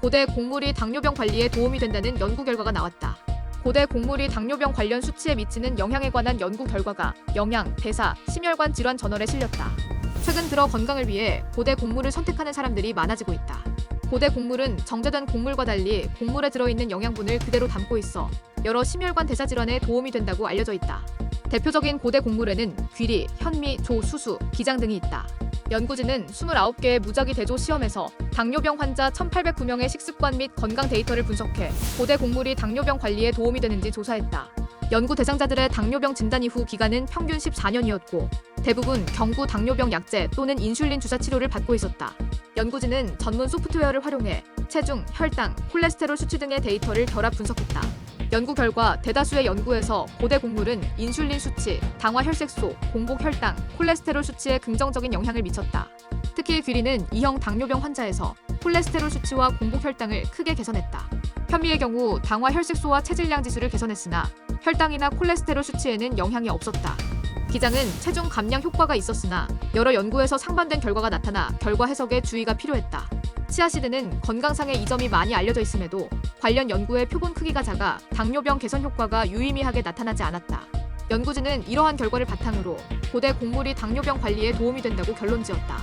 고대 곡물이 당뇨병 관리에 도움이 된다는 연구 결과가 나왔다. 고대 곡물이 당뇨병 관련 수치에 미치는 영향에 관한 연구 결과가 영양, 대사, 심혈관 질환 저널에 실렸다. 최근 들어 건강을 위해 고대 곡물을 선택하는 사람들이 많아지고 있다. 고대 곡물은 정제된 곡물과 달리 곡물에 들어있는 영양분을 그대로 담고 있어 여러 심혈관 대사 질환에 도움이 된다고 알려져 있다. 대표적인 고대 곡물에는 귀리, 현미, 조, 수수, 기장 등이 있다. 연구진은 29개의 무작위 대조 시험에서 당뇨병 환자 1,809명의 식습관 및 건강 데이터를 분석해 고대 곡물이 당뇨병 관리에 도움이 되는지 조사했다. 연구 대상자들의 당뇨병 진단 이후 기간은 평균 14년이었고 대부분 경구 당뇨병 약제 또는 인슐린 주사 치료를 받고 있었다. 연구진은 전문 소프트웨어를 활용해 체중, 혈당, 콜레스테롤 수치 등의 데이터를 결합 분석했다. 연구 결과 대다수의 연구에서 고대 곡물은 인슐린 수치, 당화 혈색소, 공복 혈당, 콜레스테롤 수치에 긍정적인 영향을 미쳤다. 특히 귀리는 2형 당뇨병 환자에서 콜레스테롤 수치와 공복 혈당을 크게 개선했다. 현미의 경우 당화 혈색소와 체질량 지수를 개선했으나 혈당이나 콜레스테롤 수치에는 영향이 없었다. 기장은 체중 감량 효과가 있었으나 여러 연구에서 상반된 결과가 나타나 결과 해석에 주의가 필요했다. 치아시드는 건강상의 이점이 많이 알려져 있음에도 관련 연구의 표본 크기가 작아 당뇨병 개선 효과가 유의미하게 나타나지 않았다. 연구진은 이러한 결과를 바탕으로 고대 곡물이 당뇨병 관리에 도움이 된다고 결론 지었다.